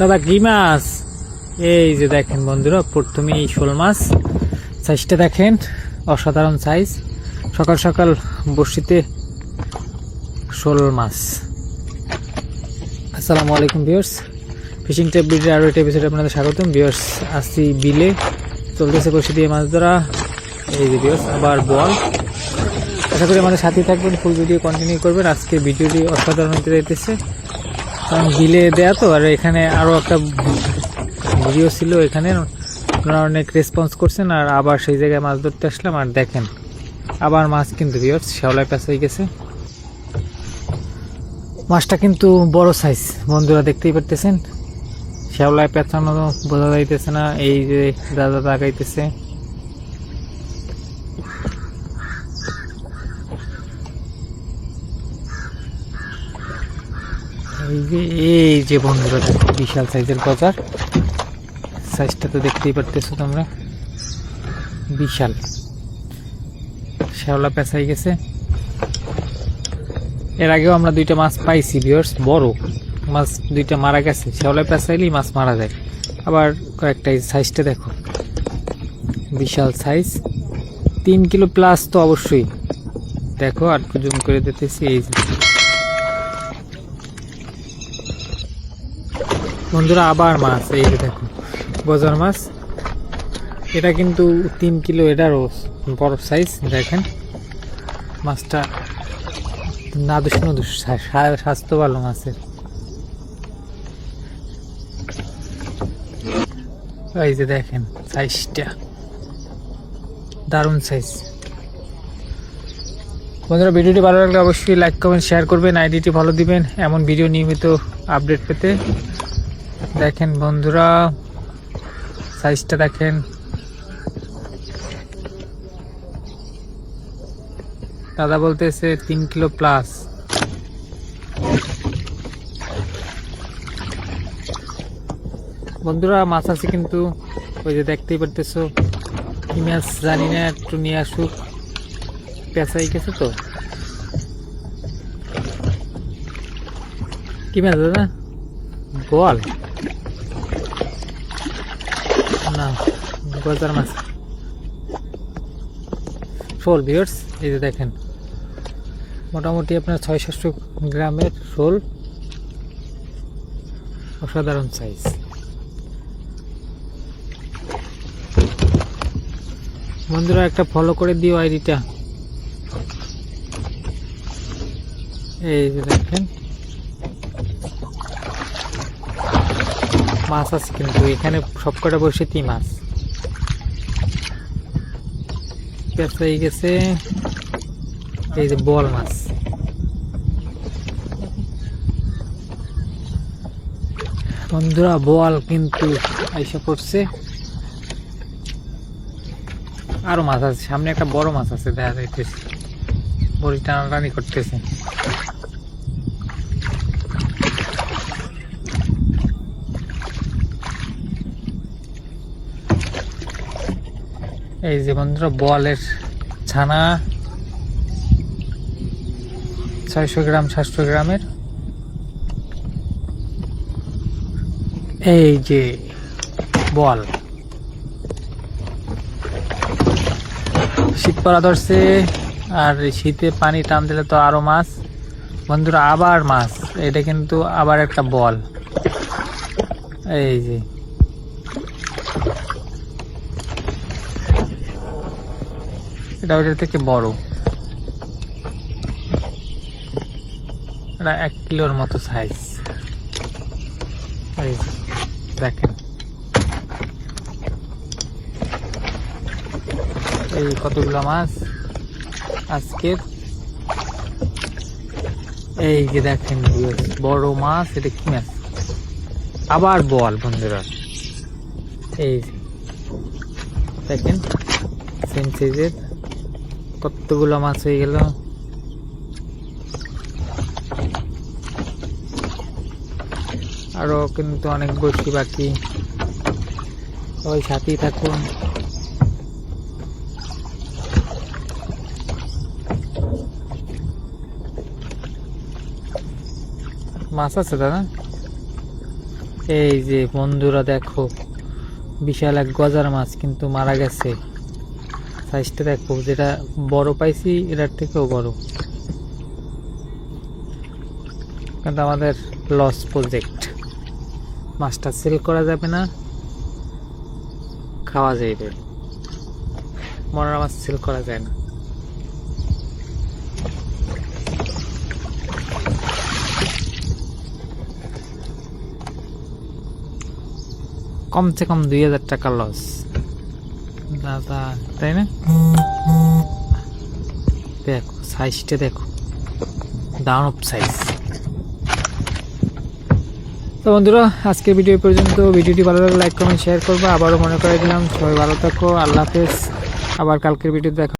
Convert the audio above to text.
দাদা কি মাছ। এই যে দেখেন বন্ধুরা প্রথমে এই শোল মাছ। সাইজটা দেখেন, অসাধারণ সাইজ সকাল সকাল বর্ষিতে শোল মাছ। আসসালামু আলাইকুম ভিউয়ার্স ফিশিং টেপ বিডের আরও একটা এপিসোডে আপনাদের স্বাগতম। ভিউয়ার্স আসছি বিলে। চলতেছে বসে দিয়ে মাছ ধরা। এই যে ভিউয়ার্স আবার বল। আশা করি আমাদের সাথে থাকবেন ফুল ভিডিও কন্টিনিউ করবেন। আজকে ভিডিওটি অসাধারণ হতে যাইতেছে। বিলে দেয়া তো, আর এখানে আরও একটা ভিডিও ছিল এখানে। আপনারা অনেক রেসপন্স করছেন, আর আবার সেই জায়গায় মাছ ধরতে আসলাম, আর দেখেন, আবার মাছ কিন্তু ভিউয়ার্স শ্যাওলায় পেঁচাই গেছে। মাছটা কিন্তু বড় সাইজ বন্ধুরা দেখতেই পারতেছেন। শ্যাওলায় পেঁচানো বোঝা যাইতেছে না, এই যে দাদা তাকাইতেছে। এই যে বন্ধুরা দেখো, বিশাল সাইজের গজার সাইজটা তো দেখতেই পারতেছো তোমরা। বিশাল। শ্যাওলা পেঁচাই গেছে। এর আগেও আমরা দুইটা মাছ পাইছি ভিউয়ার্স বড়। মাছ দুইটা মারা গেছে। শ্যাওলা পেঁচাইলেই মাছ মারা যায়। আবার কয়েকটা সাইজটা দেখো। বিশাল সাইজ তিন কিলো প্লাস তো অবশ্যই। দেখো, আর জুম করে দিতেছি, এই বন্ধুরা, আবার মাছ, এই যে দেখো, গজার মাছ। এটা কিন্তু তিন কিলো এটারও বড় সাইজ দেখেন। মাছটা না দুষ নদুষ স্বাস্থ্য ভালো মাছের। এই যে দেখেন সাইজটা দারুণ সাইজ বন্ধুরা, ভিডিওটি ভালো লাগলে অবশ্যই লাইক কমেন্ট শেয়ার করবেন, আইডিটি ভালো দিবেন। এমন ভিডিও নিয়মিত আপডেট পেতে দেখেন বন্ধুরা সাইজটা দেখেন। দাদা বলতেছে তিন কিলো প্লাস বন্ধুরা, মাছ আছে কিন্তু, ওই যে দেখতেই পারতেছো। কি মাছ জানি না, একটু নিয়ে আসুক। পেঁচাই গেছে তো। কি মাছ দাদা? বল না গজার মাছ। শোল বিয়ার্স এই যে দেখেন, মোটামুটি আপনার ছয় সাতশো গ্রামের শোল, অসাধারণ সাইজ বন্ধুরা, একটা ফলো করে দিও আইডিটা। এই যে দেখেন, মাছ আছে কিন্তু, এখানে সবকটা বসেতি মাছ। পেঁচাই গেছে। এই যে বল মাছ। বন্ধুরা, বল কিন্তু আইসা পড়ছে। আরও মাছ আছে, সামনে একটা বড় মাছ আছে, দেখা যাইতেছে। বড়ি টানাটানি করতেছে। এই যে বন্ধুরা বলের ছানা। ছয়শো গ্রাম, সাতশো গ্রামের। এই যে বল শীত পড়া ধরছে, আর শীতে পানি টান দিলে তো আরও মাছ। বন্ধুরা, আবার মাছ। এটা কিন্তু আবার একটা বল এই যে। এটা ওইটার থেকে বড়। এটা এক কিলোর মতো সাইজ দেখেন। এই কতগুলো মাছ আজকের? এই যে দেখেন বড় মাছ, এটা কি মাছ? আবার বল বন্ধুরা। এই দেখেন সেম কতগুলো মাছ হয়ে গেল? আরও কিন্তু অনেক বসি বাকি। ওই সাথেই থাকুন। মাছ আছে দাদা? এই যে বন্ধুরা দেখো, বিশাল এক গজার মাছ কিন্তু মারা গেছে। সাইজটা দেখো, যেটা বড় পাইছি, এটার থেকেও বড়। কিন্তু আমাদের লস প্রজেক্ট মাছটা সেল করা যাবে না, খাওয়া যাইবে। মরার মাছ সেল করা যায় না। কমসে কম দুই হাজার টাকা লস দাদা, তাই না? দেখো সাইজটা দেখো। দানব সাইজ তো বন্ধুরা, আজকের ভিডিও পর্যন্ত। ভিডিওটি ভালো লাগলে লাইক কমেন্ট শেয়ার করব। আবারও মনে করে দিলাম, সবাই ভালো থাকো, আল্লাহ হাফেজ। আবার কালকের ভিডিও দেখা